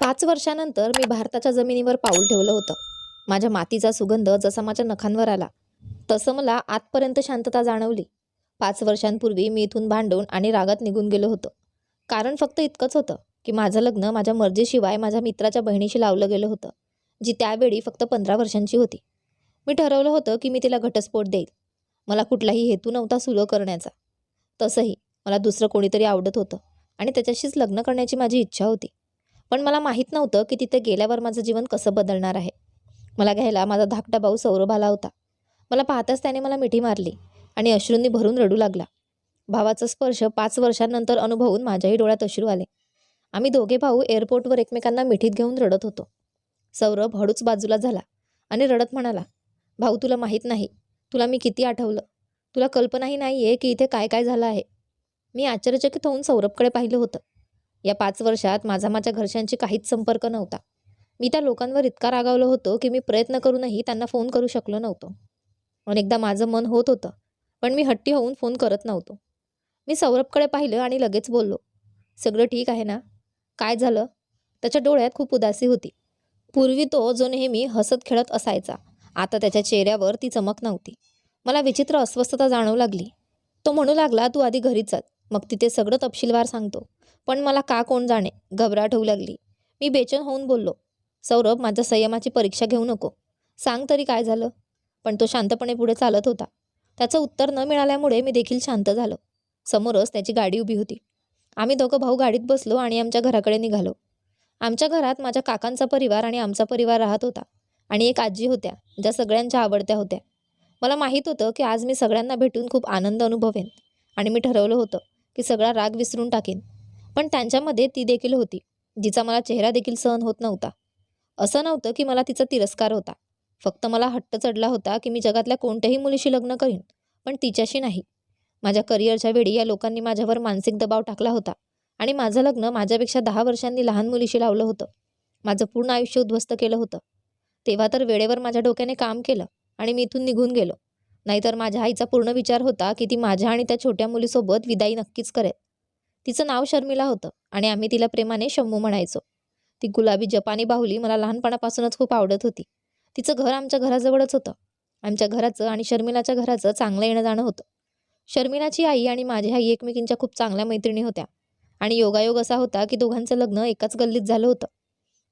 पाच वर्षानंतर मी भारताच्या जमिनीवर पाऊल ठेवलं होतं. माझ्या मातीचा सुगंध जसा माझ्या नखांवर आला तसं मला आतपर्यंत शांतता जाणवली. पाच वर्षांपूर्वी मी इथून भांडून आणि रागात निघून गेलो होतो. कारण फक्त इतकंच होतं की माझं लग्न माझ्या मर्जीशिवाय माझ्या मित्राच्या बहिणीशी लावलं गेलं होतं जी त्यावेळी फक्त पंधरा वर्षांची होती. मी ठरवलं होतं की मी तिला घटस्फोट देईल. मला कुठलाही हेतू नव्हता सुलभ करण्याचा. तसंही मला दुसरं कोणीतरी आवडत होतं आणि त्याच्याशीच लग्न करण्याची माझी इच्छा होती. पण मला माहीत नव्हतं की तिथे गेल्यावर माझं जीवन कसं बदलणार आहे. मला घ्यायला माझा धाकटा भाऊ सौरभ आला होता. मला पाहताच त्याने मला मिठी मारली आणि अश्रूंनी भरून रडू लागला. भावाचा स्पर्श पाच वर्षांनंतर अनुभवून माझ्याही डोळ्यात अश्रू आले. आम्ही दोघे भाऊ एअरपोर्टवर एकमेकांना मिठीत घेऊन रडत होतो. सौरभ हळूच बाजूला झाला आणि रडत म्हणाला भाऊ तुला माहीत नाही. तुला मी किती आठवलं. तुला कल्पनाही नाही आहे की इथे काय काय झालं आहे. मी आश्चर्यचकित होऊन सौरभकडे पाहिलं होतं. या पाच वर्षात माझा माझ्या घरच्यांशी काहीच संपर्क नव्हता. मी त्या लोकांवर इतका रागावलो होतो की मी प्रयत्न करूनही त्यांना फोन करू शकलो नव्हतो. अनेकदा माझं मन होत होतं पण मी हट्टी होऊन फोन करत नव्हतो. मी सौरभकडे पाहिलं आणि लगेच बोललो सगळं ठीक आहे ना? काय झालं? त्याच्या डोळ्यात खूप उदासी होती. पूर्वी तो जो नेहमी हसत खेळत असायचा आता त्याच्या चेहऱ्यावर ती चमक नव्हती. मला विचित्र अस्वस्थता जाणवू लागली. तो म्हणू लागला तू आधी घरीच जा मग तिथे सगळं तपशीलवार सांगतो. पण मला का कोण जाणे? घबराट होऊ लागली. मी बेचैन होऊन बोललो सौरभ माझ्या संयमाची परीक्षा घेऊ नको. सांग तरी काय झालं? पण तो शांतपणे पुढे चालत होता. त्याचं उत्तर न मिळाल्यामुळे मी देखील शांत झालो. समोरच त्याची गाडी उभी होती. आम्ही दोघं भाऊ गाडीत बसलो आणि आमच्या घराकडे निघालो. आमच्या घरात माझ्या काकांचा परिवार आणि आमचा परिवार राहत होता आणि एक आजी होत्या ज्या सगळ्यांच्या आवडत्या होत्या. मला माहीत होतं की आज मी सगळ्यांना भेटून खूप आनंद अनुभवेन आणि मी ठरवलं होतं की सगळा राग विसरून टाकेन. पण त्यांच्यामध्ये ती देखील होती जिचा मला चेहरा देखील सहन होत नव्हता. असं नव्हतं की मला तिचा तिरस्कार होता. फक्त मला हट्ट चढला होता की मी जगातल्या कोणत्याही मुलीशी लग्न करीन पण तिच्याशी नाही. माझ्या करिअरच्या वेळी या लोकांनी माझ्यावर मानसिक दबाव टाकला होता आणि माझं लग्न माझ्यापेक्षा दहा वर्षांनी लहान मुलीशी लावलं होतं. माझं पूर्ण आयुष्य उद्ध्वस्त केलं होतं. तेव्हा तर वेळेवर माझ्या डोक्याने काम केलं आणि मी इथून निघून गेलो. नाहीतर माझ्या आईचा पूर्ण विचार होता की ती माझ्या आणि त्या छोट्या मुलीसोबत विदाई नक्कीच करेल. तिचं नाव शर्मिला होतं आणि आम्ही तिला प्रेमाने शंभू म्हणायचो. ती गुलाबी जपानी बाहुली मला लहानपणापासूनच खूप आवडत होती. तिचं घर आमच्या घराजवळच होतं. आमच्या घराचं आणि शर्मिलाच्या घराचं चांगलं येणं जाणं होतं. शर्मिलाची आई आणि माझी आई एकमेकींच्या खूप चांगल्या मैत्रिणी होत्या. आणि योगायोग असा होता की दोघांचं लग्न एकाच गल्लीत झालं होतं.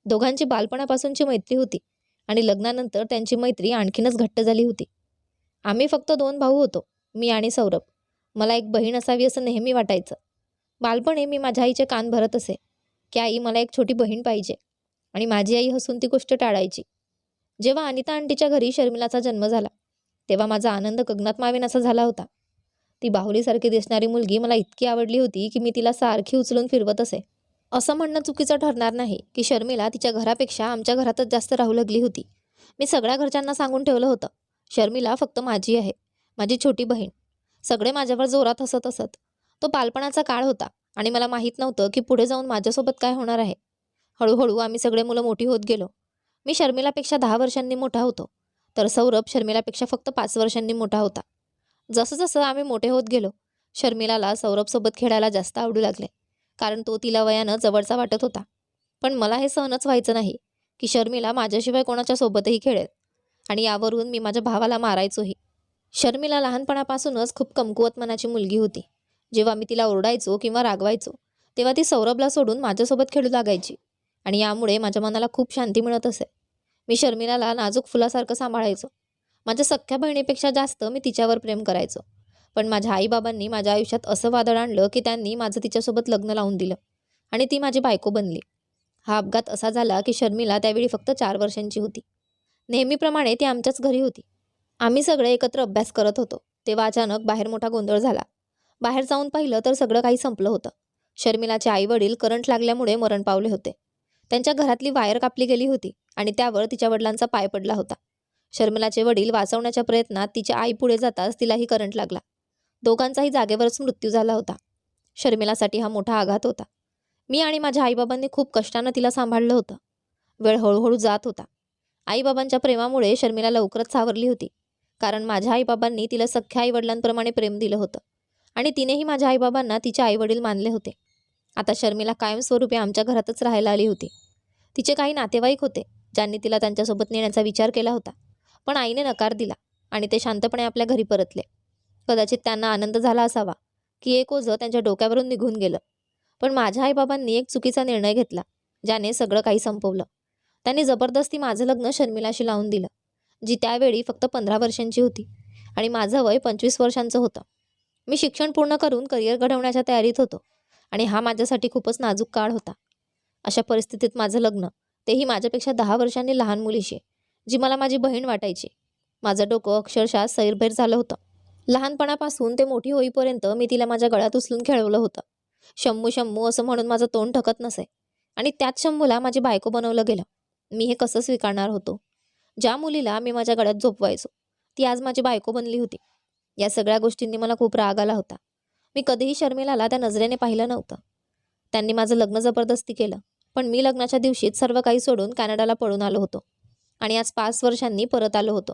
दोघांची बालपणापासूनची मैत्री होती आणि लग्नानंतर त्यांची मैत्री आणखीनच घट्ट झाली होती. आम्ही फक्त दोन भाऊ होतो मी आणि सौरभ. मला एक बहीण असावी असं नेहमी वाटायचं. बालपणी मी माझ्या आईचे कान भरत असे की आई मला एक छोटी बहीण पाहिजे आणि माझी आई हसून ती गोष्ट टाळायची. जेव्हा अनिता आंटीच्या घरी शर्मिलाचा जन्म झाला तेव्हा माझा आनंद गगनात मावेनासा झाला होता. ती बाहुलीसारखी दिसणारी मुलगी मला इतकी आवडली होती की मी तिला सारखी उचलून फिरवत असे. असं म्हणणं चुकीचं ठरणार नाही की शर्मिला तिच्या घरापेक्षा आमच्या घरातच जास्त राहू लागली होती. मी सगळ्या घरच्यांना सांगून ठेवलं होतं शर्मिला फक्त माझी आहे माझी छोटी बहीण. सगळे माझ्यावर जोरात हसत असत. तो बालपणाचा काळ होता आणि मला माहीत नव्हतं की पुढे जाऊन माझ्यासोबत काय होणार आहे. हळूहळू आम्ही सगळे मुलं मोठी होत गेलो. मी शर्मिलापेक्षा दहा वर्षांनी मोठा होतो तर सौरभ शर्मिलापेक्षा फक्त पाच वर्षांनी मोठा होता. जसं जसं आम्ही मोठे होत गेलो शर्मिलाला सौरभसोबत खेळायला जास्त आवडू लागले कारण तो तिला वयानं जवळचा वाटत होता. पण मला हे सहनच व्हायचं नाही की शर्मिला माझ्याशिवाय कोणाच्या सोबतही खेळेल आणि यावरून मी माझ्या भावाला मारायचोही. शर्मिला लहानपणापासूनच खूप कमकुवत मनाची मुलगी होती. जेव्हा मी तिला ओरडायचो किंवा रागवायचो तेव्हा ती सौरभला सोडून माझ्यासोबत खेळू लागायची. आणि यामुळे माझ्या मनाला खूप शांती मिळत असे. मी शर्मिलाला नाजूक फुलासारखं सांभाळायचो. माझ्या सख्ख्या बहिणीपेक्षा जास्त मी तिच्यावर प्रेम करायचो. पण माझ्या आईबाबांनी माझ्या आयुष्यात असं वादळ आणलं की त्यांनी माझं तिच्यासोबत लग्न लावून दिलं आणि ती माझी बायको बनली. हा अपघात असा झाला की शर्मिला त्यावेळी फक्त चार वर्षांची होती. नेहमीप्रमाणे ती आमच्याच घरी होती. आम्ही सगळे एकत्र अभ्यास करत होतो तेव्हा अचानक बाहेर मोठा गोंधळ झाला. बाहेर जाऊन पाहिलं तर सगळं काही संपलं होतं. शर्मिलाचे आई वडील करंट लागल्यामुळे मरण पावले होते. त्यांच्या घरातली वायर कापली गेली होती आणि त्यावर तिच्या वडिलांचा पाय पडला होता. शर्मिलाचे वडील वाचवण्याच्या प्रयत्नात तिच्या आई पुढे जाताच तिलाही करंट लागला. दोघांचाही जागेवरच मृत्यू झाला होता. शर्मिलासाठी हा मोठा आघात होता. मी आणि माझ्या आईबाबांनी खूप कष्टानं तिला सांभाळलं होतं. वेळ हळूहळू जात होता. आईबाबांच्या प्रेमामुळे शर्मिला लवकरच सावरली होती. कारण माझ्या आईबाबांनी तिला सख्ख्या आईवडिलांप्रमाणे प्रेम दिलं होतं. आणि तिनेही माझ्या आईबाबांना तिचे आईवडील मानले होते. आता शर्मिला कायमस्वरूपी आमच्या घरातच राहायला आली होती. तिचे काही नातेवाईक होते ज्यांनी तिला त्यांच्यासोबत नेण्याचा विचार केला होता. पण आईने नकार दिला आणि ते शांतपणे आपल्या घरी परतले. कदाचित त्यांना आनंद झाला असावा की एक ओझं त्यांच्या डोक्यावरून निघून गेलं. पण माझ्या आईबाबांनी एक चुकीचा निर्णय घेतला ज्याने सगळं काही संपवलं. त्यांनी जबरदस्ती माझं लग्न शर्मिलाशी लावून दिलं जी त्यावेळी फक्त पंधरा वर्षांची होती आणि माझं वय पंचवीस वर्षांचं होतं. मी शिक्षण पूर्ण करून करिअर घडवण्याच्या तयारीत होतो आणि हा माझ्यासाठी खूपच नाजूक काळ होता. अशा परिस्थितीत माझं लग्न तेही माझ्यापेक्षा दहा वर्षांनी लहान मुलीशी जी मला माझी बहीण वाटायची. माझं डोकं अक्षरशः सैरभैर झालं होतं. लहानपणापासून ते मोठी होईपर्यंत मी तिला माझ्या गळ्यात उचलून खेळवलं होतं. शंभू शंभू असं म्हणून माझं तोंड ठकत नसे. आणि त्याच शंभूला माझी बायको बनवलं गेलं. मी हे कसं स्वीकारणार होतो? ज्या मुलीला मी माझ्या गळ्यात झोपवायचो ती आज माझी बायको बनली होती. या सगळ्या गोष्टींनी मला खूप राग आला होता. मी कधीही शर्मिलाला त्या नजरेने पाहिलं नव्हतं. त्यांनी माझं लग्न जबरदस्ती केलं पण मी लग्नाच्या दिवशीच सर्व काही सोडून कॅनडाला पळून आलो होतो आणि आज पाच वर्षांनी परत आलो होतो.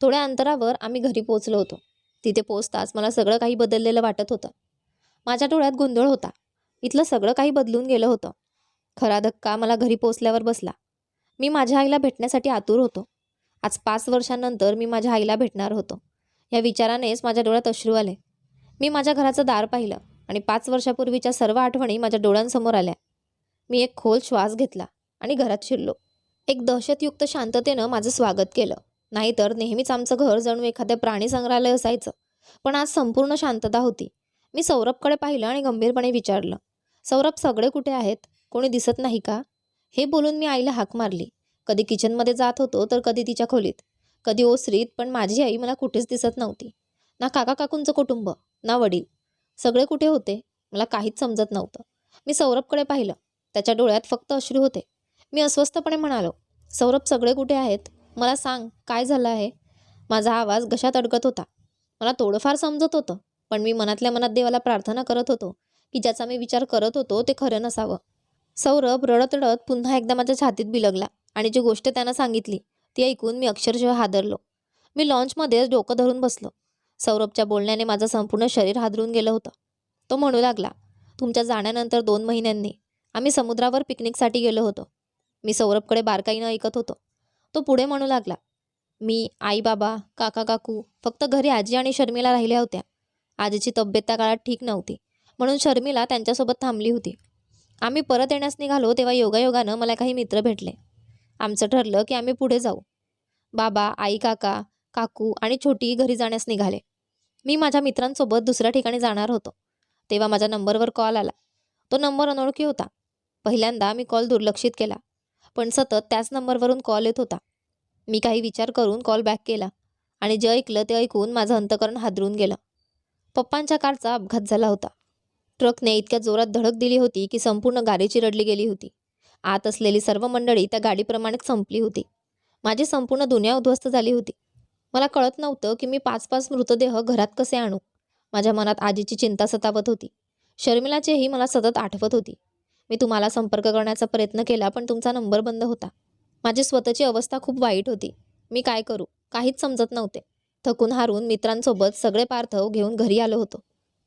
थोड्या अंतरावर आम्ही घरी पोचलो होतो. तिथे पोचताच मला सगळं काही बदललेलं वाटत होतं. माझ्या डोळ्यात गोंधळ होता. इथलं सगळं काही बदलून गेलं होतं. खरा धक्का मला घरी पोचल्यावर बसला. मी माझ्या आईला भेटण्यासाठी आतुर होतो. आज पाच वर्षांनंतर मी माझ्या आईला भेटणार होतो. या विचारानेच माझ्या डोळ्यात अश्रू आले. मी माझ्या घराचं दार पाहिलं आणि पाच वर्षापूर्वीच्या सर्व आठवणी माझ्या डोळ्यांसमोर आल्या. मी एक खोल श्वास घेतला आणि घरात शिरलो. एक दहशतयुक्त शांततेनं माझं स्वागत केलं. नाहीतर नेहमीच आमचं घर जणू एखाद्या प्राणी संग्रहालय असायचं. पण आज संपूर्ण शांतता होती. मी सौरभकडे पाहिलं आणि गंभीरपणे विचारलं सौरभ सगळे कुठे आहेत? कोणी दिसत नाही का? हे बोलून मी आईला हाक मारली. कधी किचनमध्ये जात होतो तर कधी तिच्या खोलीत. कधी ओसरीत पण माझी आई मला कुठेच दिसत नव्हती. ना काका काकूंचं कुटुंब ना वडील. सगळे कुठे होते? मला काहीच समजत नव्हतं. मी सौरभकडे पाहिलं. त्याच्या डोळ्यात फक्त अश्रू होते. मी अस्वस्थपणे म्हणालो सौरभ सगळे कुठे आहेत? मला सांग काय झालं आहे? माझा आवाज घशात अडकत होता. मला थोडंफार समजत होतं पण मी मनातल्या मनात देवाला प्रार्थना करत होतो की ज्याचा मी विचार करत होतो ते खरं नसावं. सौरभ रडत रडत पुन्हा एकदा माझ्या छातीत बिलगला आणि जी गोष्ट त्यानं सांगितली ती ऐकून मी अक्षरशः हादरलो. मी लॉन्चमध्येच डोकं धरून बसलो. सौरभच्या बोलण्याने माझं संपूर्ण शरीर हादरून गेलं होतं. तो म्हणू लागला तुमच्या जाण्यानंतर दोन महिन्यांनी आम्ही समुद्रावर पिकनिकसाठी गेलो होतो. मी सौरभकडे बारकाईनं ऐकत होतो. तो पुढे म्हणू लागला मी आई बाबा काका काकू फक्त घरी आजी आणि शर्मिला राहिल्या होत्या. आजीची तब्येत त्या काळात ठीक नव्हती. म्हणून शर्मिला त्यांच्यासोबत थांबली होती. आम्ही परत येण्यास निघालो तेव्हा योगायोगानं मला काही मित्र भेटले. आमचं ठरलं की आम्ही पुढे जाऊ. बाबा आई काका काकू आणि छोटी घरी जाण्यास निघाले. मी माझ्या मित्रांसोबत दुसऱ्या ठिकाणी जाणार होतो. तेव्हा माझ्या नंबरवर कॉल आला. तो नंबर अनोळखी होता. पहिल्यांदा मी कॉल दुर्लक्षित केला पण सतत त्याच नंबरवरून कॉल येत होता. मी काही विचार करून कॉल बॅक केला आणि जे ऐकलं ते ऐकून माझं अंतकरण हादरून गेलं. पप्पांच्या कारचा अपघात झाला होता. ट्रकने इतक्या जोरात धडक दिली होती की संपूर्ण गाडी रडली गेली होती. आत असलेली सर्व मंडळी त्या गाडीप्रमाणेच संपली होती. माझी संपूर्ण दुनिया उद्ध्वस्त झाली होती. मला कळत नव्हतं की मी पाच पाच मृतदेह घरात कसे आणू? माझ्या मनात आजीची चिंता सतावत होती. शर्मिलाचेही मला सतत आठवत होती. मी तुम्हाला संपर्क करण्याचा प्रयत्न केला पण तुमचा नंबर बंद होता. माझी स्वतःची अवस्था खूप वाईट होती. मी काय करू? काहीच समजत नव्हते. थकून हारून मित्रांसोबत सगळे पार्थव घेऊन घरी आलो होतो.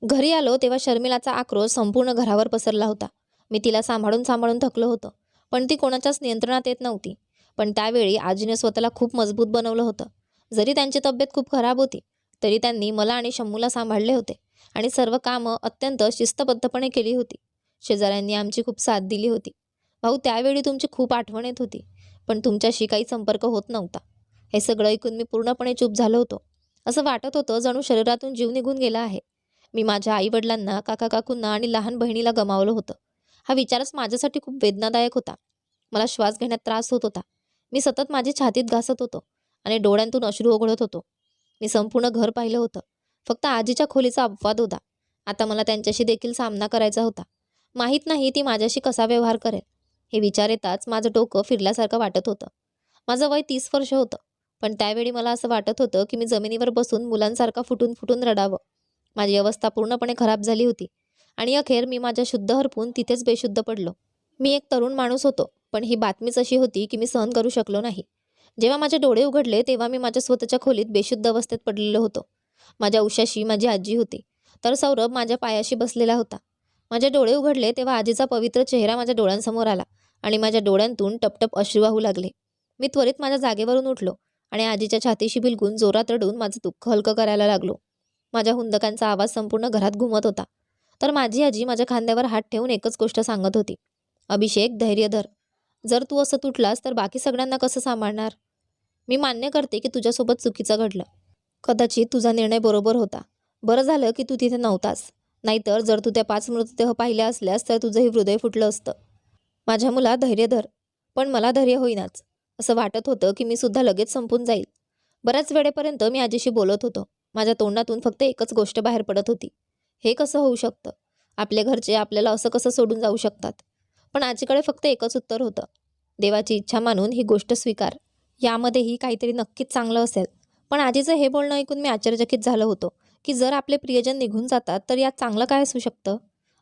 घरी आलो तेव्हा शर्मिलाचा आक्रोश संपूर्ण घरावर पसरला होता. मी तिला सांभाळून सांभाळून थकलं होतं पण ती कोणाच्याच नियंत्रणात येत नव्हती. पण त्यावेळी आजीने स्वतःला खूप मजबूत बनवलं होतं. जरी त्यांची तब्येत खूप खराब होती तरी त्यांनी मला आणि शम्मूला सांभाळले होते आणि सर्व कामं अत्यंत शिस्तबद्धपणे केली होती. शेजाऱ्यांनी आमची खूप साथ दिली होती. भाऊ त्यावेळी तुमची खूप आठवण येत होती पण तुमच्याशी काही संपर्क होत नव्हता. हे सगळं ऐकून मी पूर्णपणे चूप झालो होतो. असं वाटत होतं जणू शरीरातून जीव निघून गेला आहे. मी माझ्या आईवडिलांना काका काकूंना आणि लहान बहिणीला गमावलं होतं. हा विचारच माझ्यासाठी खूप वेदनादायक होता. मला श्वास घेण्यात त्रास होत होता. मी सतत माझी छातीत घासत होतो आणि डोळ्यांतून अश्रू ओघळत होतो. मी संपूर्ण घर पाहिलं होतं. फक्त आजीच्या खोलीचा अपवाद होता. आता मला त्यांच्याशी देखील सामना करायचा होता. माहीत नाही ती माझ्याशी कसा व्यवहार करेल. हे विचार येताच माझं डोकं फिरल्यासारखं वाटत होतं. माझं वय तीस वर्ष होतं. पण त्यावेळी मला असं वाटत होतं की मी जमिनीवर बसून मुलांसारखा फुटून फुटून रडावं. माझी अवस्था पूर्णपणे खराब झाली होती. आणि अखेर मी माझ्या शुद्ध हरपून तिथेच बेशुद्ध पडलो. मी एक तरुण माणूस होतो पण ही बातमीच अशी होती की मी सहन करू शकलो नाही. जेव्हा माझे डोळे उघडले तेव्हा मी माझ्या स्वतःच्या खोलीत बेशुद्ध अवस्थेत पडलेलो होतो. माझ्या उशाशी माझी आजी होती. तर सौरभ माझ्या पायाशी बसलेला होता. माझे डोळे उघडले तेव्हा आजीचा पवित्र चेहरा माझ्या डोळ्यांसमोर आला आणि माझ्या डोळ्यांतून टपटप अश्रू वाहू लागले. मी त्वरित माझ्या जागेवरून उठलो आणि आजीच्या छातीशी बिलगून जोरात रडून माझं दुःख हलकं करायला लागलो. माझ्या हुंदकांचा आवाज संपूर्ण घरात घुमत होता. तर माझी आजी माझ्या खांद्यावर हात ठेवून एकच गोष्ट सांगत होती. अभिषेक धैर्य धर. जर तू असं तुटलास तर बाकी सगळ्यांना कसं सांभाळणार? मी मान्य करते की तुझ्यासोबत चुकीचं घडलं. कदाचित तुझा निर्णय बरोबर होता. बरं झालं की तू तिथे नव्हतास. नाहीतर जर तू त्या पाच मृतदेह पाहिल्या असल्यास तर तुझंही हृदय फुटलं असतं. माझ्या मुला धैर्य धर. पण मला धैर्य होईनाच. असं वाटत होतं की मी सुद्धा लगेच संपून जाईल. बऱ्याच वेळेपर्यंत मी आजीशी बोलत होतो. माझ्या तोंडातून फक्त एकच गोष्ट बाहेर पडत होती. हे कसं होऊ शकतं? आपल्या घरचे आपल्याला असं कसं सोडून जाऊ शकतात? पण आजीकडे फक्त एकच उत्तर होतं. देवाची इच्छा मानून ही गोष्ट स्वीकार. यामध्येही काहीतरी नक्कीच चांगलं असेल. पण आजीचं हे बोलणं ऐकून मी आश्चर्यचकित झालं होतो की जर आपले प्रियजन निघून जातात तर यात चांगलं काय असू शकतं?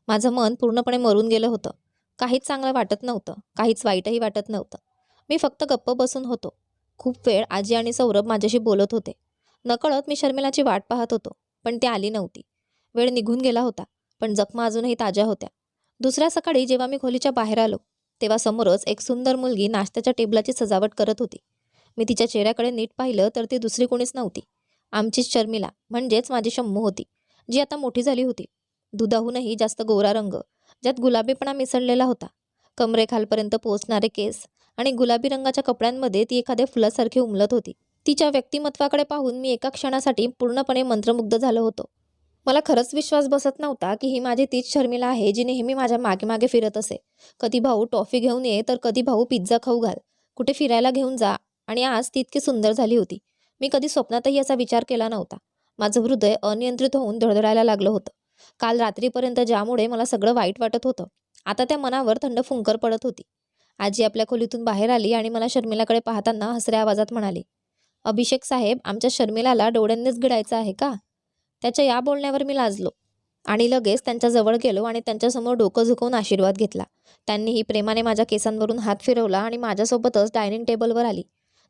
माझं मन पूर्णपणे मरून गेलं होतं. काहीच चांगलं वाटत नव्हतं. काहीच वाईटही वाटत नव्हतं. मी फक्त गप्प बसून होतो. खूप वेळ आजी आणि सौरभ माझ्याशी बोलत होते. नकळत मी शर्मिलाची वाट पाहत होतो पण ती आली नव्हती. वेळ निघून गेला होता पण जखमा अजूनही ताज्या होत्या. दुसऱ्या सकाळी जेव्हा मी खोलीच्या बाहेर आलो तेव्हा समोरच एक सुंदर मुलगी नाश्त्याच्या टेबलाची सजावट करत होती. मी तिच्या चेहऱ्याकडे नीट पाहिलं तर ती दुसरी कोणीच नव्हती. आमचीच शर्मिला म्हणजेच माझी शम्मू होती जी आता मोठी झाली होती. दुधाहूनही जास्त गोरा रंग ज्यात गुलाबीपणा मिसळलेला होता. कमरेखालपर्यंत पोहोचणारे केस आणि गुलाबी रंगाच्या कपड्यांमध्ये ती एखाद्या फुलासारखी उमलत होती. तिच्या व्यक्तिमत्वाकडे पाहून मी एका क्षणासाठी पूर्णपणे मंत्रमुग्ध झालो होतो. मला खरंच विश्वास बसत नव्हता की ही माझी तीच शर्मिला आहे जी नेहमी माझ्या मागे मागे फिरत असे. कधी भाऊ टॉफी घेऊन ये तर कधी भाऊ पिझ्झा खाऊ घाल. कुठे फिरायला घेऊन जा. आणि आज ती इतकी सुंदर झाली होती. मी कधी स्वप्नातही याचा विचार केला नव्हता. माझं हृदय अनियंत्रित होऊन धडधडायला लागलं होतं. काल रात्रीपर्यंत ज्यामुळे मला सगळं वाईट वाटत होतं. आता त्या मनावर थंड फुंकर पडत होती. आजी आपल्या खोलीतून बाहेर आली आणि मला शर्मिलाकडे पाहताना हसऱ्या आवाजात म्हणाली अभिषेक साहेब आमच्या शर्मिलाला डोळ्यांनीच गिडायचं आहे का? त्याच्या या बोलण्यावर मी लाजलो. आणि लगेच त्यांच्याजवळ गेलो आणि त्यांच्यासमोर डोकं झुकवून आशीर्वाद घेतला. त्यांनीही प्रेमाने माझ्या केसांवरून हात फिरवला आणि माझ्यासोबतच डायनिंग टेबलवर आली.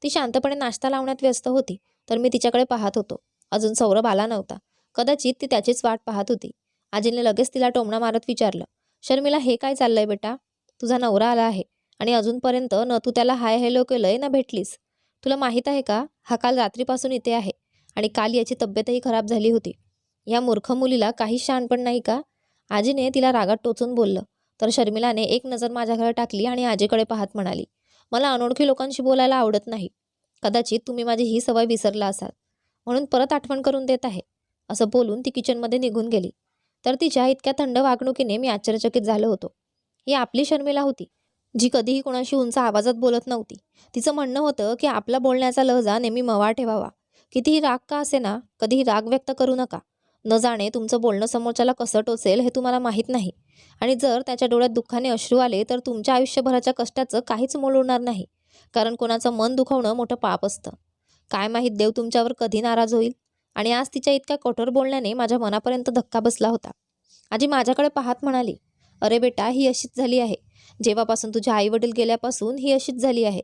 ती शांतपणे नाश्ता लावण्यात व्यस्त होती तर मी तिच्याकडे पाहत होतो. अजून सौरभ आला नव्हता. कदाचित ती त्याचीच वाट पाहत होती. आजीने लगेच तिला टोमणा मारत विचारलं शर्मिला हे काय चाललंय बेटा? तुझा नवरा आला आहे आणि अजूनपर्यंत न तू त्याला हाय हॅलो केलंय ना भेटलीस. तुला माहीत आहे का? हा काल रात्रीपासून इथे आहे. आणि काल याची तब्येतही खराब झाली होती. या मूर्ख मुलीला काही शहाणपण नाही का? आजीने तिला रागात टोचून बोललं. तर शर्मिलाने एक नजर माझ्याकडे टाकली आणि आजीकडे पाहत म्हणाली मला अनोळखी लोकांशी बोलायला आवडत नाही. कदाचित तुम्ही माझी ही सवय विसरला असाल. म्हणून परत आठवण करून देत आहे. असं बोलून ती किचनमध्ये निघून गेली. तर तिच्या इतक्या थंड वागणुकीने मी आश्चर्यचकित झालो होतो. ही आपली शर्मिला होती जी कधीही कोणाशी उंच आवाजात बोलत नव्हती. तिचं म्हणणं होतं की आपला बोलण्याचा लहजा नेहमी मवा ठेवावा. कितीही राग का असे ना कधीही राग व्यक्त करू नका. न जाणे तुमचं बोलणं समोरच्याला कसं टोचेल हे तुम्हाला माहीत नाही. आणि जर त्याच्या डोळ्यात दुःखाने अश्रू आले तर तुमच्या आयुष्यभराच्या कष्टाचं काहीच मोल उरणार नाही. कारण कोणाचं मन दुखवणं मोठं पाप असतं. काय माहीत देव तुमच्यावर कधी नाराज होईल? आणि आज तिच्या इतक्या कठोर बोलण्याने माझ्या मनापर्यंत धक्का बसला होता. आजी माझ्याकडे पाहत म्हणाली अरे बेटा ही अशीच झाली आहे. जेव्हापासून तुझे आई वडील गेल्यापासून ही अशीच झाली आहे.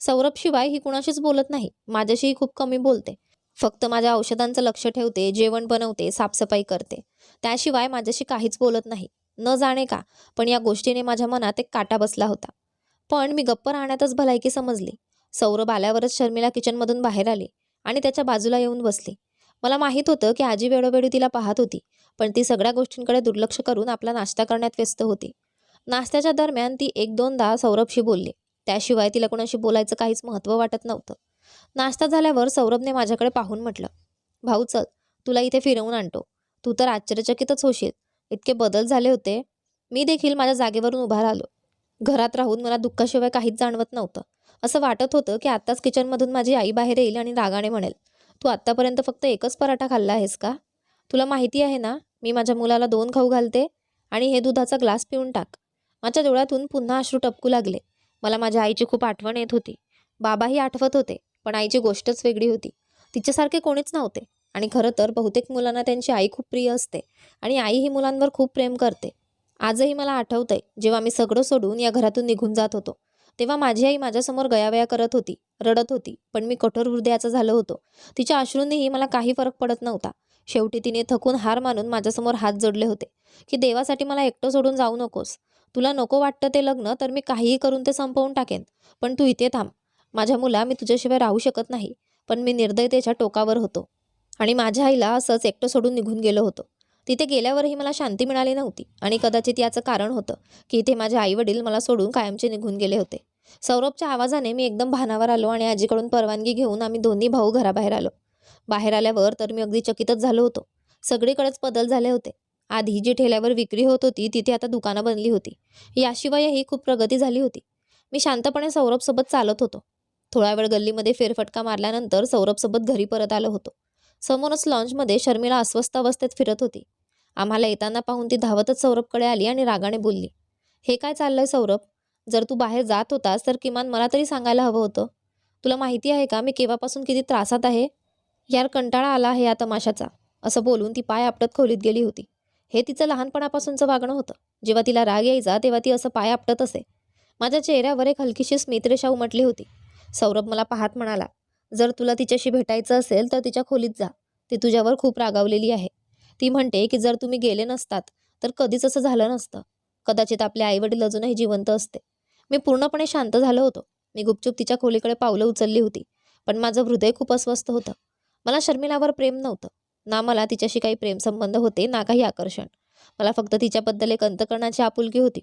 सौरभशिवाय ही कुणाशीच बोलत नाही. माझ्याशीही खूप कमी बोलते. फक्त माझ्या औषधांचं लक्ष ठेवते जेवण बनवते साफसफाई करते. त्याशिवाय माझ्याशी काहीच बोलत नाही. न जाणे का? पण या गोष्टीने माझ्या मनात एक काटा बसला होता. पण मी गप्प राहण्यातच भलायकी समजली. सौरभ आल्यावरच शर्मिला किचनमधून बाहेर आली आणि त्याच्या बाजूला येऊन बसली. मला माहीत होतं की आजी वेळोवेळी तिला पाहत होती पण ती सगळ्या गोष्टींकडे दुर्लक्ष करून आपला नाश्ता करण्यात व्यस्त होती. नाश्त्याच्या दरम्यान ती एक दोनदा सौरभशी बोलली त्याशिवाय तिला कोणाशी बोलायचं काहीच महत्त्व वाटत नव्हतं. नाश्ता झाल्यावर सौरभने माझ्याकडे पाहून म्हटलं भाऊ चल तुला इथे फिरवून आणतो. तू तर आश्चर्यचकितच होशील. इतके बदल झाले होते. मी देखील माझ्या जागेवरून उभा राहिलो. घरात राहून मला दुःखाशिवाय काहीच जाणवत नव्हतं. असं वाटत होतं की आत्ताच किचनमधून माझी आई बाहेर येईल आणि रागाने म्हणेल तू आत्तापर्यंत फक्त एकच पराठा खाल्ला आहेस का? तुला माहिती आहे ना मी माझ्या मुलाला दोन खाऊ घालते आणि हे दुधाचा ग्लास पिऊन टाक. माझ्या डोळ्यातून पुन्हा अश्रू टपकू लागले. मला माझ्या आईची खूप आठवण येत होती. बाबाही आठवत होते पण आईची गोष्टच वेगळी होती. तिच्यासारखे कोणीच नव्हते आणि खरं तर बहुतेक मुलांना त्यांची आई खूप प्रिय असते आणि आई ही मुलांवर खूप प्रेम करते. आजही मला आठवतंय जेव्हा मी सगळं सोडून या घरातून निघून जात होतो तेव्हा माझी आई माझ्यासमोर गयावया करत होती रडत होती पण मी कठोर हृदयाचा झालो होतो. तिच्या अश्रूंनीही मला काही फरक पडत नव्हता. शेवटी तिने थकून हार मानून माझ्यासमोर हात जोडले होते की देवासाठी मला एकटं सोडून जाऊ नकोस. तुला नको वाटतं ते लग्न तर मी काहीही करून ते संपवून टाकेन. पण तू इथे थांब. माझ्या मुला मी तुझ्याशिवाय राहू शकत नाही पण मी निर्दयतेच्या टोकावर होतो. आणि माझ्या आईला असंच एकटं सोडून निघून गेलो होतो. तिथे गेल्यावरही मला शांती मिळाली नव्हती आणि कदाचित याचं कारण होतं की इथे माझे आईवडील मला सोडून कायमचे निघून गेले होते. सौरभच्या आवाजाने मी एकदम भानावर आलो आणि आजीकडून परवानगी घेऊन आम्ही दोन्ही भाऊ घराबाहेर आलो. बाहेर आल्यावर तर मी अगदी चकितच झालो होतो. सगळीकडेच बदल झाले होते. आधी जी ठेल्यावर विक्री होत होती तिथे आता दुकानं बनली होती. याशिवायही खूप प्रगती झाली होती. मी शांतपणे सौरभसोबत चालत होतो. थोडा वेळ गल्लीमध्ये फेरफटका मारल्यानंतर सौरभसोबत घरी परत आलो होतो. समोरच लॉन्चमध्ये शर्मिला अस्वस्थ अवस्थेत फिरत होती. आम्हाला येताना पाहून ती धावतच सौरभकडे आली आणि रागाने बोलली हे काय चाललंय सौरभ? जर तू बाहेर जात होतास तर किमान मला तरी सांगायला हवं होतं. तुला माहिती आहे का मी केव्हापासून किती त्रासात आहे? यार कंटाळा आला आहे या तमाशाचा असं बोलून ती पाय आपटत खोलीत गेली होती. हे तिचं लहानपणापासूनचं वागणं होतं. जेव्हा तिला राग यायचा तेव्हा ती असं पाय आपटत असे. माझ्या चेहऱ्यावर एक हलकीशी स्मितरेषा उमटली होती. सौरभ मला पाहत म्हणाला जर तुला तिच्याशी भेटायचं असेल तर तिच्या खोलीत जा. ती तुझ्यावर खूप रागावलेली आहे. ती म्हणते की जर तुम्ही गेले नसतात तर कधीच असं झालं नसतं. कदाचित आपले आईवडील अजूनही जिवंत असते. मी पूर्णपणे शांत झालो होतो. मी गुपचूप तिच्या खोलीकडे पावलं उचलली होती पण माझं हृदय खूप अस्वस्थ होतं. मला शर्मिलावर प्रेम नव्हतं. ना मला तिच्याशी काही प्रेमसंबंध होते ना काही आकर्षण. मला फक्त तिच्याबद्दल एक अंतकरणाची आपुलकी होती.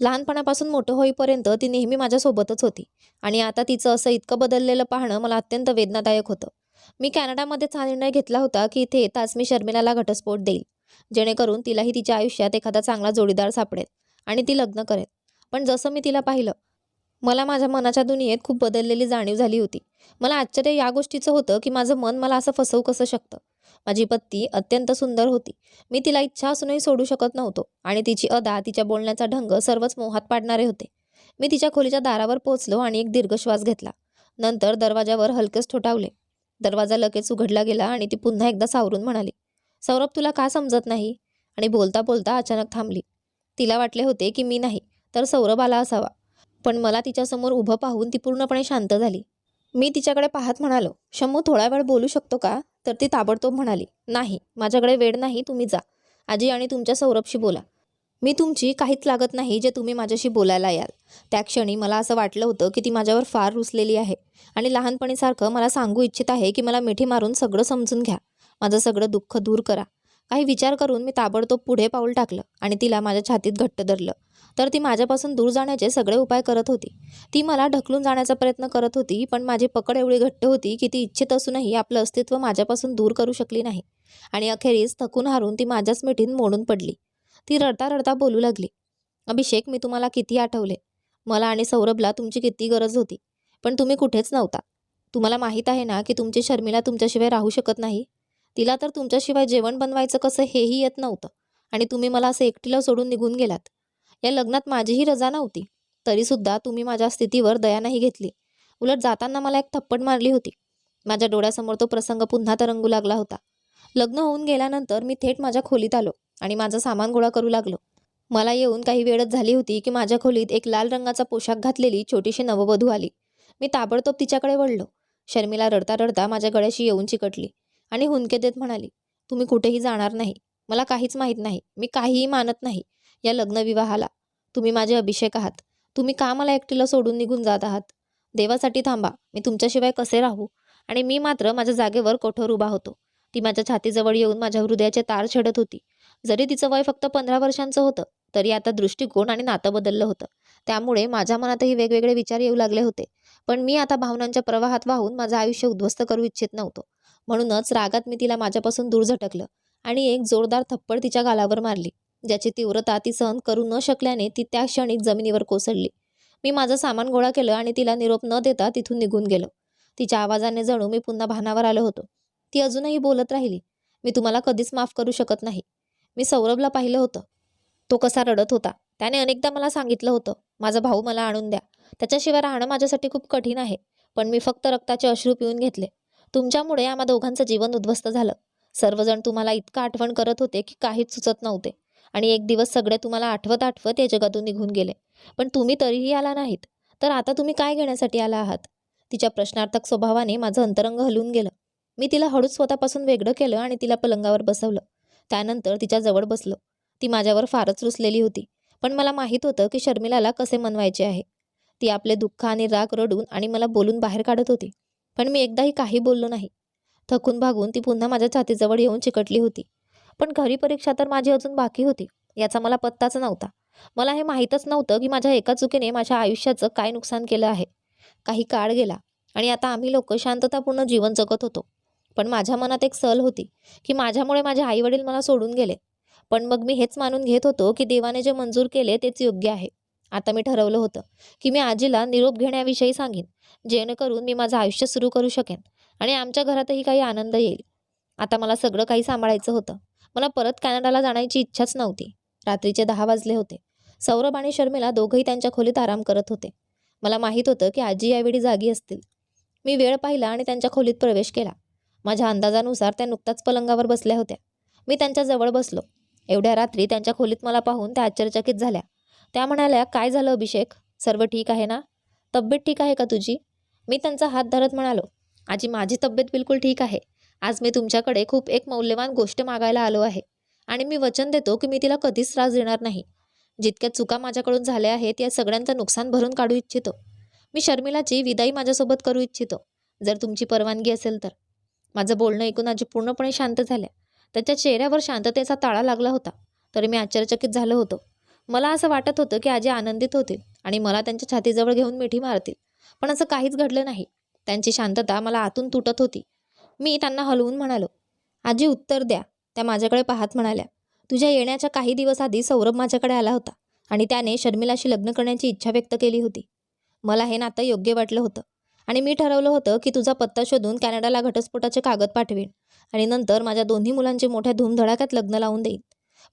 लहानपणापासून मोठं होईपर्यंत ती नेहमी माझ्यासोबतच होती आणि आता तिचं असं इतकं बदललेलं पाहणं मला अत्यंत वेदनादायक होतं. मी कॅनडामध्येच हा निर्णय घेतला होता की इथे येताच मी शर्मिलाला घटस्फोट देईल जेणेकरून तिलाही तिच्या आयुष्यात एखादा चांगला जोडीदार सापडेल आणि ती लग्न करेल. पण जसं मी तिला पाहिलं मला माझ्या मनाच्या दुनियेत खूप बदललेली जाणीव झाली होती. मला आश्चर्य या गोष्टीचं होतं की माझं मन मला असं फसवू कसं शकतं? माझी पत्ती अत्यंत सुंदर होती. मी तिला इच्छा असूनही सोडू शकत नव्हतो आणि तिची अदा तिच्या बोलण्याचा ढंग सर्वच मोहात पाडणारे होते. मी तिच्या खोलीच्या दारावर पोचलो आणि एक दीर्घ श्वास घेतला. नंतर दरवाजावर हलकेच ठोठावले. दरवाजा लगेच उघडला गेला आणि ती पुन्हा एकदा सावरून म्हणाली सौरभ तुला का समजत नाही? आणि बोलता बोलता अचानक थांबली. तिला वाटले होते की मी नाही तर सौरभ आला असावा. पण मला तिच्यासमोर उभं पाहून ती पूर्णपणे शांत झाली. मी तिच्याकडे पाहत म्हणालो शंभू थोडा वेळ बोलू शकतो का? तर ती ताबडतोब म्हणाली नाही माझ्याकडे वेळ नाही तुम्ही जा. आजी आणि तुमच्या सौरभशी बोला. मी तुमची काहीच लागत नाही जे तुम्ही माझ्याशी बोलायला याल. त्या क्षणी मला असं वाटलं होतं की ती माझ्यावर फार रुसलेली आहे आणि लहानपणीसारखं मला सांगू इच्छित आहे की मला मिठी मारून सगळं समजून घ्या. माझं सगळं दुःख दूर करा. काही विचार करून मी ताबडतोब पुढे पाऊल टाकलं आणि तिला माझ्या छातीत घट्ट धरलं. तर ती माझ्यापासून दूर जाण्याचे सगळे उपाय करत होती. ती मला ढकलून जाण्याचा प्रयत्न करत होती पण माझी पकड एवढी घट्ट होती की ती इच्छित असूनही आपलं अस्तित्व माझ्यापासून दूर करू शकली नाही. आणि अखेरीस थकून हारून ती माझ्याच मिठीत मोडून पडली. ती रडता रडता बोलू लागली. अभिषेक मी तुम्हाला किती आठवले? मला आणि सौरभला तुमची किती गरज होती. पण तुम्ही कुठेच नव्हता. तुम्हाला माहीत आहे ना की तुमची शर्मिला तुमच्याशिवाय राहू शकत नाही? तिला तर तुमच्याशिवाय जेवण बनवायचं कसं हेही येत नव्हतं. आणि तुम्ही मला असं एकटीला सोडून निघून गेलात. या लग्नात माझीही रजा नव्हती. तरीसुद्धा तुम्ही माझ्या स्थितीवर दया नाही घेतली. उलट जाताना मला एक थप्पड मारली होती. माझ्या डोळ्यासमोर तो प्रसंग पुन्हा तरंगू लागला होता. लग्न होऊन गेल्यानंतर मी थेट माझ्या खोलीत आलो आणि माझं सामान गोळा करू लागलो. मला येऊन काही वेळच झाली होती की माझ्या खोलीत एक लाल रंगाचा पोशाख घातलेली छोटीशी नववधू आली. मी ताबडतोब तिच्याकडे वळलो. शर्मिला रडता रडता माझ्या गळ्याशी येऊन चिकटली आणि हुंदके देत म्हणाली तुम्ही कुठेही जाणार नाही. मला काहीच माहीत नाही. मी काहीही मानत नाही. या लग्नविवाहाला. तुम्ही माझे अभिषेक आहात. तुम्ही का मला एकटीला सोडून निघून जात आहात? देवासाठी थांबा. मी तुमच्याशिवाय कसे राहू? आणि मी मात्र माझ्या जागेवर कोठोर उभा होतो. ती माझ्या छातीजवळ येऊन माझ्या हृदयाचे तार छेडत होती. जरी तिचं वय फक्त पंधरा वर्षांचं होतं तरी आता दृष्टिकोन आणि नातं बदललं होतं. त्यामुळे माझ्या मनातही वेगवेगळे विचार येऊ लागले होते. पण मी आता भावनांच्या प्रवाहात वाहून माझं आयुष्य उद्ध्वस्त करू इच्छित नव्हतो. म्हणूनच रागात मी तिला माझ्यापासून दूर झटकलं आणि एक जोरदार थप्पड तिच्या गालावर मारली. ज्याची तीव्रता ती सहन करू न शकल्याने ती त्या क्षणी जमिनीवर कोसळली. मी माझं सामान गोळा केलं आणि तिला निरोप न देता तिथून निघून गेलो. तिच्या आवाजाने जणू मी पुन्हा भानावर आलो होतो. ती अजूनही बोलत राहिली. मी तुम्हाला कधीच माफ करू शकत नाही. मी सौरभला पाहिलं होतं. तो कसा रडत होता. त्याने अनेकदा मला सांगितलं होतं माझा भाऊ मला आणून द्या. त्याच्याशिवाय राहणं माझ्यासाठी खूप कठीण आहे. पण मी फक्त रक्ताचे अश्रू पिऊन घेतले. तुमच्यामुळे आम्हा दोघांचं जीवन उद्ध्वस्त झालं. सर्वजण तुम्हाला इतकं आठवण करत होते की काहीच सुचत नव्हते. आणि एक दिवस सगळे तुम्हाला आठवत आठवत या जगातून निघून गेले. पण तुम्ही तरीही आला नाहीत. तर आता तुम्ही काय घेण्यासाठी आला आहात? तिच्या प्रश्नार्थक स्वभावाने माझं अंतरंग हलून गेलं. मी तिला हळूच स्वतःपासून वेगळं केलं आणि तिला पलंगावर बसवलं. त्यानंतर तिच्या जवळ बसलो. ती माझ्यावर फारच रुसलेली होती. पण मला माहीत होतं की शर्मिलाला कसे मनवायचे आहे. ती आपले दुःख आणि राग रडून आणि मला बोलून बाहेर काढत होती. पण मी एकदाही काही बोललो नाही. थकून भागून ती पुन्हा माझ्या छातीजवळ येऊन चिकटली होती. पण घरी परीक्षा तर माझी अजून बाकी होती याचा मला पत्ताच नव्हता. मला हे माहीतच नव्हतं की माझ्या एका चुकीने माझ्या आयुष्याचं काय नुकसान केलं आहे. काही काळ गेला आणि आता आम्ही लोक शांततापूर्ण जीवन जगत होतो. पण माझ्या मनात एक सल होती की माझ्यामुळे माझे आईवडील मला सोडून गेले. पण मग मी हेच मानून घेत होतो की देवाने जे मंजूर केले तेच योग्य आहे. आता मी ठरवलं होतं की मी आजीला निरोप घेण्याविषयी सांगेन जेणेकरून मी माझं आयुष्य सुरू करू शकेन आणि आमच्या घरातही काही आनंद येईल. आता मला सगळं काही सांभाळायचं होतं. मला परत कॅनडाला जाण्याची इच्छाच नव्हती. रात्रीचे दहा वाजले होते. सौरभ आणि शर्मिला दोघंही त्यांच्या खोलीत आराम करत होते. मला माहीत होतं की आजी यावेळी जागी असतील. मी वेळ पाहिला आणि त्यांच्या खोलीत प्रवेश केला. माझ्या अंदाजानुसार त्या नुकताच पलंगावर बसल्या होत्या. मी त्यांच्या जवळ बसलो. एवढ्या रात्री त्यांच्या खोलीत मला पाहून त्या आश्चर्यचकित झाल्या. त्या म्हणाल्या काय झालं अभिषेक? सर्व ठीक आहे ना? तब्येत ठीक आहे का तुझी? मी त्यांचा हात धरत म्हणालो आजी माझी तब्येत बिलकुल ठीक आहे. आज मी तुमच्याकडे खूप एक मौल्यवान गोष्ट मागायला आलो आहे. आणि मी वचन देतो की मी तिला कधीच त्रास देणार नाही. जितक्या चुका माझ्याकडून झाल्या आहेत या सगळ्यांचं नुकसान भरून काढू इच्छितो. मी शर्मिलाची विदाई माझ्यासोबत करू इच्छितो. जर तुमची परवानगी असेल तर. माझं बोलणं ऐकून आजी पूर्णपणे शांत झाल्या. त्याच्या चेहऱ्यावर शांततेचा ताळा लागला होता. तरी मी आश्चर्यचकित झालो होतो. मला असं वाटत होतं की आजी आनंदित होतील आणि मला त्यांच्या छातीजवळ घेऊन मिठी मारतील. पण असं काहीच घडलं नाही. त्यांची शांतता मला आतून तुटत होती. मी त्यांना हलवून म्हणालो आजी उत्तर द्या. त्या माझ्याकडे पाहत म्हणाल्या तुझ्या येण्याच्या काही दिवस आधी सौरभ माझ्याकडे आला होता आणि त्याने शर्मिलाशी लग्न करण्याची इच्छा व्यक्त केली होती. मला हे नातं योग्य वाटलं होतं आणि मी ठरवलं होतं की तुझा पत्ता शोधून कॅनडाला घटस्फोटाचे कागद पाठवेन आणि नंतर माझ्या दोन्ही मुलांचे मोठ्या धूमधडाक्यात लग्न लावून देईन.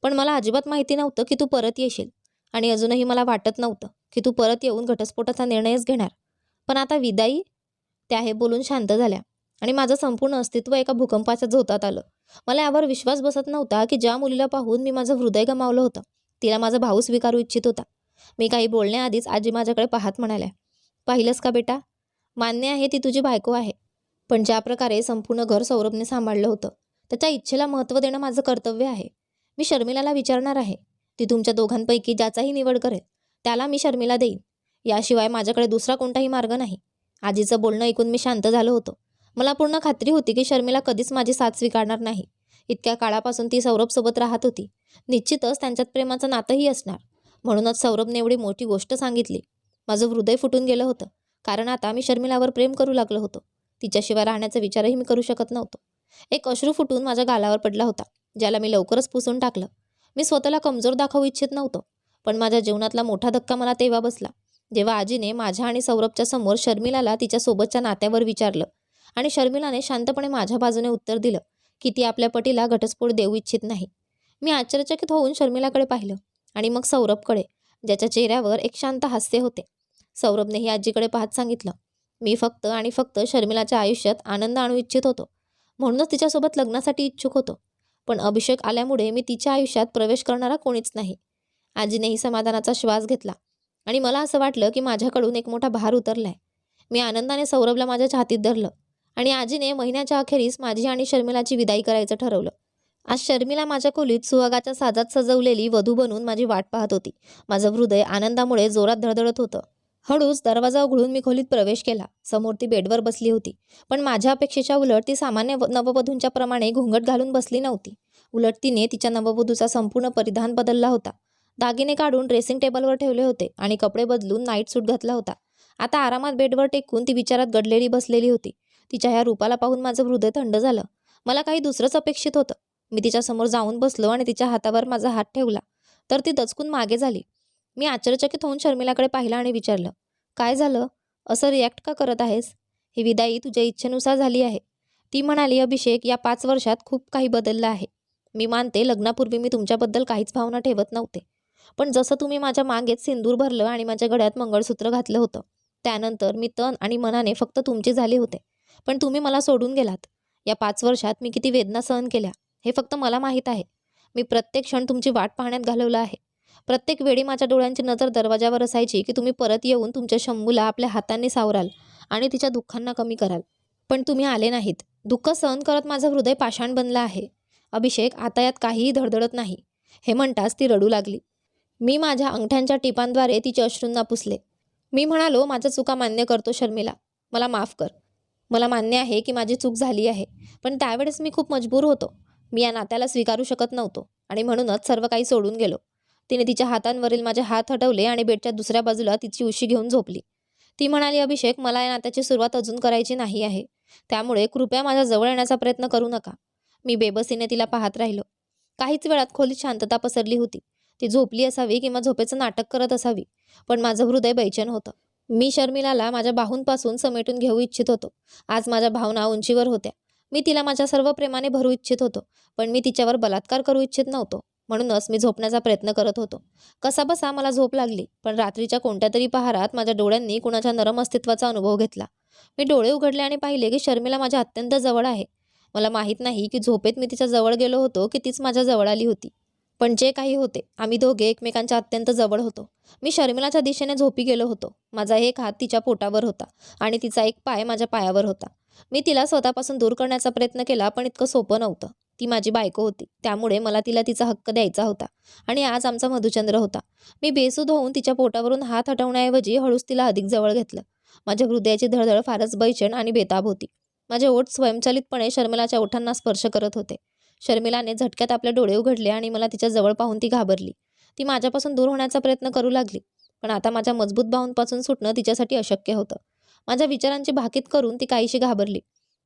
पण मला अजिबात माहिती नव्हतं की तू परत येशील आणि अजूनही मला वाटत नव्हतं की तू परत येऊन घटस्फोटाचा निर्णयच घेणार. पण आता विदाई? त्या हे बोलून शांत झाल्या. आणि माझं संपूर्ण अस्तित्व एका भूकंपाच्या झोतात आलं. मला यावर विश्वास बसत नव्हता की ज्या मुलीला पाहून मी माझं हृदय गमावलं होतं तिला माझा भाऊ स्वीकारू इच्छित होता. मी काही बोलण्याआधीच आजी माझ्याकडे पाहत म्हणाल्या पाहिलंस का बेटा? मान्य आहे ती तुझी बायको आहे. पण ज्या प्रकारे संपूर्ण घर सौरभने सांभाळलं होतं त्याच्या इच्छेला महत्त्व देणं माझं कर्तव्य आहे. मी शर्मिलाला विचारणार आहे. ती तुमच्या दोघांपैकी ज्याचाही निवड करेल त्याला मी शर्मिला देईन. याशिवाय माझ्याकडे दुसरा कोणताही मार्ग नाही. आजीचं बोलणं ऐकून मी शांत झालो होतो. मला पूर्ण खात्री होती की शर्मिला कधीच माझी साथ स्वीकारणार नाही. इतक्या काळापासून ती सौरभसोबत राहत होती. निश्चितच त्यांच्यात प्रेमाचं नातंही असणार. म्हणूनच सौरभने एवढी मोठी गोष्ट सांगितली. माझं हृदय फुटून गेलं होतं. कारण आता मी शर्मिलावर प्रेम करू लागलो होतो. तिच्याशिवाय राहण्याचा विचारही मी करू शकत नव्हतो. एक अश्रू फुटून माझ्या गालावर पडला होता ज्याला मी लवकरच पुसून टाकलं. मी स्वतःला कमजोर दाखवू इच्छित नव्हतो पण माझ्या जीवनातला मोठा धक्का मला तेव्हा बसला जेव्हा आजीने माझ्या आणि सौरभच्या समोर शर्मिलाला तिच्या सोबतच्या नात्यावर विचारलं आणि शर्मिलाने शांतपणे माझ्या बाजूने उत्तर दिलं की ती आपल्या पटीला घटस्फोट देऊ इच्छित नाही. मी आश्चर्यचकित होऊन शर्मिलाकडे पाहिलं आणि मग सौरभकडे ज्याच्या चेहऱ्यावर एक शांत हास्य होते. सौरभनेही आजीकडे पाहत सांगितलं मी फक्त आणि फक्त शर्मिलाच्या आयुष्यात आनंद आणू इच्छित होतो. म्हणूनच तिच्यासोबत लग्नासाठी इच्छुक होतो. पण अभिषेक आल्यामुळे मी तिच्या आयुष्यात प्रवेश करणारा कोणीच नाही. आजीनेही समाधानाचा श्वास घेतला आणि मला असं वाटलं की माझ्याकडून एक मोठा भार उतरलाय. मी आनंदाने सौरभला माझ्या छातीत धरलं. आणि आजीने महिन्याच्या अखेरीस माझी आणि शर्मिलाची विदाई करायचं ठरवलं. आज शर्मिला माझ्या खोलीत सुहागाच्या साजात सजवलेली वधू बनून माझी वाट पाहत होती. माझं हृदय आनंदामुळे जोरात धडधडत होतं. हळूच दरवाजा उघडून मी खोलीत प्रवेश केला. समोर ती बेडवर बसली होती. पण माझ्या अपेक्षेच्या उलट ती सामान्य नववधूंच्या प्रमाणे घोंगट घालून बसली नव्हती. उलट तिने तिच्या नववधूचा संपूर्ण परिधान बदलला होता. दागिने काढून ड्रेसिंग टेबलवर ठेवले होते आणि कपडे बदलून नाईट सूट घातला होता. आता आरामात बेडवर टेकून ती विचारात गडलेली बसलेली होती. तिच्या ह्या रूपाला पाहून माझं हृदय थंड झालं. मला काही दुसरंच अपेक्षित होतं. मी तिच्यासमोर जाऊन बसलो आणि तिच्या हातावर माझा हात ठेवला. तर ती दचकून मागे झाली. मी आश्चर्यचकित होऊन शर्मिलाकडे पाहिलं आणि विचारलं काय झालं? असं रिॲक्ट का करत आहेस? ही विदाई तुझ्या इच्छेनुसार झाली आहे. ती म्हणाली अभिषेक या पाच वर्षात खूप काही बदललं आहे. मी मानते लग्नापूर्वी मी तुमच्याबद्दल काहीच भावना ठेवत नव्हते. पण जसं तुम्ही माझ्या मागेत सिंदूर भरलं आणि माझ्या गळ्यात मंगळसूत्र घातलं होतं त्यानंतर मी तन आणि मनाने फक्त तुमचे झाले होते. पण तुम्ही मला सोडून गेलात. या पाच वर्षात मी किती वेदना सहन केल्या हे फक्त मला माहीत आहे. मी प्रत्येक क्षण तुमची वाट पाहण्यात घालवलं आहे. प्रत्येक वेळी माझ्या डोळ्यांची नजर दरवाजावर असायची की तुम्ही परत येऊन तुमच्या शंभूला आपल्या हातांनी सावराल आणि तिच्या दुःखांना कमी कराल. पण तुम्ही आले नाहीत. दुःख सहन करत माझं हृदय पाषाण बनलं आहे. अभिषेक आता यात काहीही धडधडत नाही. हे म्हणताच ती रडू लागली. मी माझ्या अंगठ्यांच्या टिपांद्वारे तिचे अश्रूंना पुसले. मी म्हणालो माझ्या चुका मान्य करतो शर्मिला. मला माफ कर. मला मान्य आहे की माझी चूक झाली आहे. पण त्यावेळेस मी खूप मजबूर होतो. मी या नात्याला स्वीकारू शकत नव्हतो आणि म्हणूनच सर्व काही सोडून गेलो. तिने तिच्या हातांवरील माझे हात हटवले आणि बेडच्या दुसऱ्या बाजूला तिची उशी घेऊन झोपली. ती म्हणाली अभिषेक मला या नात्याची सुरुवात अजून करायची नाही आहे. त्यामुळे कृपया माझ्या जवळ येण्याचा प्रयत्न करू नका. मी बेबसीने तिला पाहत राहिलो. काहीच वेळात खोलीत शांतता पसरली होती. ती झोपली असावी किंवा झोपेचं नाटक करत असावी पण माझं हृदय बैचन होतं. मी शर्मिलाला माझ्या बाहूंपासून समेटून घेऊ इच्छित होतो. आज माझ्या भावना उंचीवर होत्या. मी तिला माझ्या सर्व प्रेमाने भरू इच्छित होतो पण मी तिच्यावर बलात्कार करू इच्छित नव्हतो. म्हणूनच मी झोपण्याचा प्रयत्न करत होतो. कसा बसा मला झोप लागली पण रात्रीच्या कोणत्या तरी पहारात माझ्या डोळ्यांनी कुणाच्या नरम अस्तित्वाचा अनुभव घेतला. मी डोळे उघडले आणि पाहिले की शर्मिला माझ्या अत्यंत जवळ आहे. मला माहीत नाही की झोपेत मी तिच्या जवळ गेलो होतो की तीच माझ्या जवळ आली होती. पण जे काही होते आम्ही दोघे एकमेकांच्या अत्यंत जवळ होतो. मी शर्मिलाच्या दिशेने झोपी गेलो होतो. माझा एक हात तिच्या पोटावर होता आणि तिचा एक पाय माझ्या पायावर होता. मी तिला स्वतःपासून दूर करण्याचा प्रयत्न केला पण इतकं सोपं नव्हतं. ती माझी बायको होती. त्यामुळे मला तिला तिचा हक्क द्यायचा होता आणि आज आमचा मधुचंद्र होता. मी बेसूद होऊन तिच्या पोटावरून हात हटवण्याऐवजी हळूच तिला अधिक जवळ घेतलं. माझ्या हृदयाची धडधड फारच बैचण आणि बेताब होती. माझे ओठ स्वयंचलितपणे शर्मिलाच्या ओठांना स्पर्श करत होते. शर्मिलाने झटक्यात आपले डोळे उघडले आणि मला तिच्या जवळ पाहून ती घाबरली. ती माझ्यापासून दूर होण्याचा प्रयत्न करू लागली पण आता माझ्या मजबूत बाहूंपासून सुटणं तिच्यासाठी अशक्य होतं. माझ्या विचारांची भाकीत करून ती काहीशी घाबरली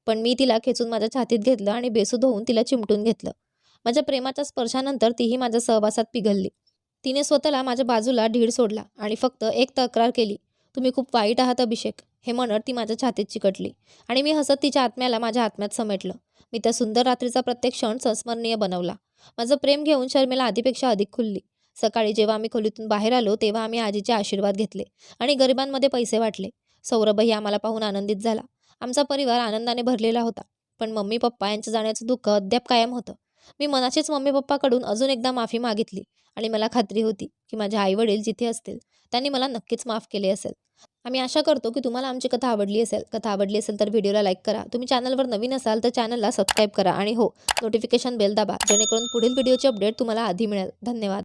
पण मी तिला खेचून माझ्या छातीत घेतलं आणि बेसूद होऊन तिला चिमटून घेतलं. माझ्या प्रेमाच्या स्पर्शानंतर तीही माझ्या सहवासात पिघलली. तिने स्वतःला माझ्या बाजूला ढीड सोडला आणि फक्त एक तक्रार केली तुम्ही खूप वाईट आहात अभिषेक हे म्हणत ती माझ्या छातीत चिकटली आणि मी हसत तिच्या आत्म्याला माझ्या आत्म्यात समेटलं. मी त्या सुंदर रात्रीचा प्रत्येक क्षण संस्मरणीय बनवला. माझं प्रेम घेऊन शर्मिला आधीपेक्षा अधिक खुलली. सकाळी जेव्हा आम्ही खोलीतून बाहेर आलो तेव्हा आम्ही आजीचे आशीर्वाद घेतले आणि गरिबांमध्ये पैसे वाटले. सौरभही आम्हाला पाहून आनंदित झाला. आमचा परिवार आनंदाने भरलेला होता पण मम्मी पप्पा यांचं जाण्याचं दुःख अद्याप कायम होतं. मी मनाचीच मम्मी पप्पाकडून अजून एकदा माफी मागितली आणि मला खात्री होती की माझे आईवडील जिथे असतील त्यांनी मला नक्कीच माफ केले असेल. आम्ही आशा करतो की तुम्हाला आमची कथा आवडली असेल कथा आवडली असेल तर व्हिडिओला लाईक करा. तुम्ही चॅनलवर नवीन असाल तर चॅनलला सबस्क्राईब करा आणि हो नोटिफिकेशन बेल दाबा जेणेकरून पुढील व्हिडिओची अपडेट तुम्हाला आधी मिळेल. धन्यवाद.